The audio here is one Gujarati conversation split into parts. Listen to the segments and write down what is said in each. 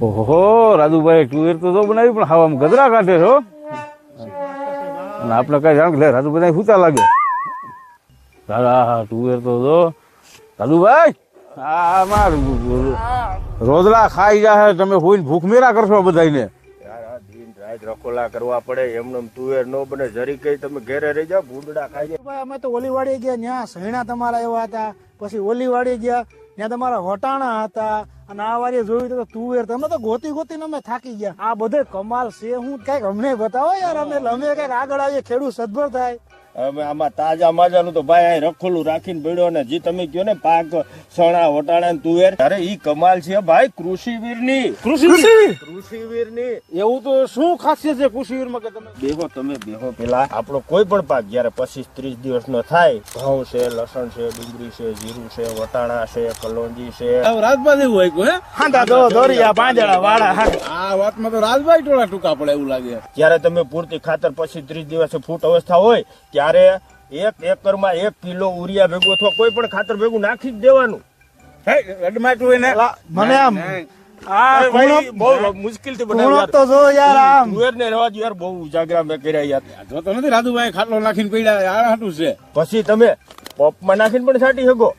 ઓહો, રાજુભાઈ ટુવેર તો તો બનાવી પણ હવામાં ગધરા કાઢે છો આપણે કઈ જાણ લે, રાજુભાઈ હુતા લાગે? ખાઈ જાય તમે હોઈને ભૂખ મેરા કરશો બધાને કરવા પડે એમને એમ તુવેર નો બને જરી કઈ તમે ઘેરે રહી જાઓ ભૂંડડા ખાઈ જાય અમે તો ઓલીવાડી ગયા, ત્યાં સૈણા તમારા એવા હતા, પછી ઓલીવાડી ગયા, ત્યાં તમારા હોટાણા હતા અને આ વારે જોયું તો તુવેર તમે તો ગોતી ગોતી અમે થાકી ગયા. આ બધે કમાલ છે, હું કંઈક અમને બતાવો યાર, અમે અમે કંઈક આગળ આવીએ, ખેડૂત સદભર થાય. હવે આમાં તાજા માજાનું તો ભાઈ અહીં રખોલું રાખીને પડ્યો ને જે તમે કહો ને પાક સણા વટાણા ને તુવેર. અરે ઈ કમાલ છે ભાઈ કૃષિવીરની કૃષિ કૃષિવીર? ની એવું તો શું ખાસિયત છે કૃષિવીરમાં કે તમે? બેહો તમે બેહો પેલા. આપણો કોઈ પણ પાક જયારે પચીસ ત્રીસ દિવસ નો થાય ઘઉં છે લસણ છે ડુંગળી છે જીરું છે વટાણા છે કલોંજી છે. રાજભાઈ એવું હોય કોઈ હાંડા દો દોરિયા પાંદડા વાળા આ વાતમાં તો રાજભાઈ ટોળા ટૂંકા પડે એવું લાગે. જ્યારે તમે પૂરતી ખાતર પછી ત્રીસ દિવસે ફૂટ અવસ્થા હોય ત્યારે એક એકરમાં એક કિલો ઉરિયા ભેગું અથવા કોઈ પણ ખાતર ભેગું નાખી જ દેવાનું. મને આમ આ ભાઈ, કુણપ બહુ મુશ્કેલથી બનાવ્યું કુણપ યાર. તો જો યાર આમ. તુવેરને રહેવા દો યાર બહુ ઉજાગરા મેં કર્યા તો નથી રાજુભાઈ ખાટલો નાખીને પડ્યા આ હાટું છે. પછી તમે પપમાં નાખીને પણ છાંટી શકો.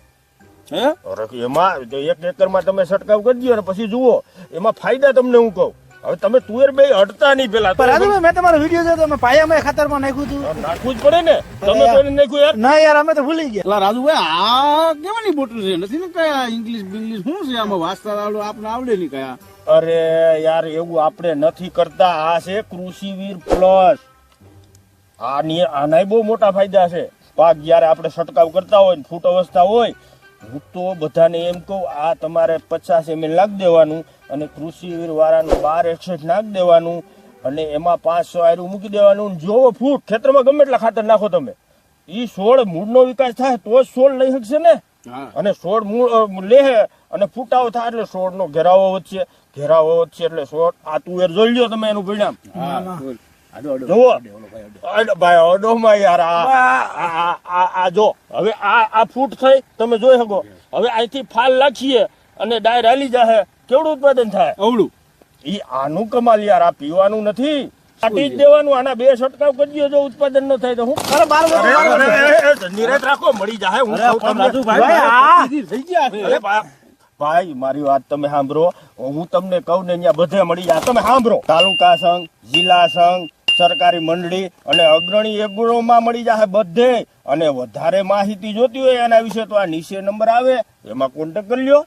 એમાં એક એકરમાં તમે છંટકાવ કરી દો અને પછી જુઓ એમાં ફાયદા તમને હું કહું. હવે તમે તુવેર બે હટતા નહીં પેલા પણ રાજુભાઈ મેં તમારો વીડિયો જોયો તમે પાયામાં ખાતરમાં નાખ્યું હતું. નાખવું જ પડે ને. તમે કોઈને નાખ્યું યાર? ના યાર અમે તો ભૂલી ગયા. એટલે રાજુભાઈ આ કેવાની બોટલ છે? નથી ને કયા ઇંગ્લિશ બિંગ્લિશ શું છે? આમાં વાંચતા આવડે આપણે આવડે નહીં કયા. અરે યાર એવું આપણે નથી કરતા. આ છે કૃષિવીર પ્લસ આની આનાય બહુ મોટા ફાયદા છે. પાક જ્યારે આપણે છંટકાવ કરતા હોય ને ફૂટ અવસ્થા હોય હું તો બધાને એમ કહું આ તમારે પચાસ એમએલ નાખી દેવાનું અને કૃષિવીર વાળાનું બાર એકસઠ નાખી દેવાનું અને એમાં પાંચસો આયરું મૂકી દેવાનું જોવો ફૂટ ખેતરમાં ગમે એટલા ખાતર નાખો તમે. એ છોડ મૂળનો વિકાસ થાય તો જ છોડ લઈ શકશે ને? અને છોડ મૂળ લેહે અને ફૂટાવો થાય એટલે છોડનો ઘેરાવો વધશે ઘેરાવો વધશે એટલે છોડ આ તુવેર જોઈ લ્યો તમે એનું પરિણામ. હા બોલ. આડો આડો જુઓ. આડો, ઓલો ભાઈ આડો. અડ ભાઈ અડોમાં યાર આ જો. હવે આ આ ફૂટ થઈ તમે જોઈ શકો. હવે અહીંથી ફાલ લાખીએ અને ડાયર હાલી જાહે. કેવડું ઉત્પાદન થાય? અવળું. ઈ આનું કમાલ યાર આ પીવાનું નથી. કાઢી જ દેવાનું આના બે છટકાવ કરી દ્યો જો ઉત્પાદન ન થાય તો. હું અરે બાર નિરાંત રાખો મળી જાહે હું કહું ભાઈ, થઈ ગયા છે. અરે ભા- ભાઈ મારી વાત તમે સાંભળો. હું તમને કહું ને અહીંયા બધે મળી જાય. તમે સાંભળો. તાલુકા સંઘ જિલ્લા સંઘ સરકારી મંડળી અને અગ્રણી એગ્રોમાં મળી જાય બધે. અને વધારે માહિતી જોતી હોય એના વિશે તો આ નીચે નંબર આવે એમાં કોન્ટેક કરી લ્યો.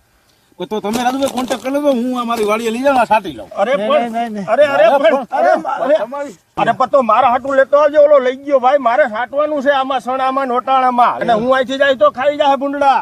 તો તમે રાજુભાઈ કોન્ટેક કરી લો હું અમારી વાડીએ લઈ જાઉં સાટી લઉં. અરે પણ. અરે અરે અરે અરે અરે પણ મારા હાટું લેતો આવજો ઓલો લઈ ગયો ભાઈ મારે સાટવાનું છે આમાં સણામાં નોટાણામાં. અને હું અહીંથી જાય તો ખાઈ જાય ભૂંડડા.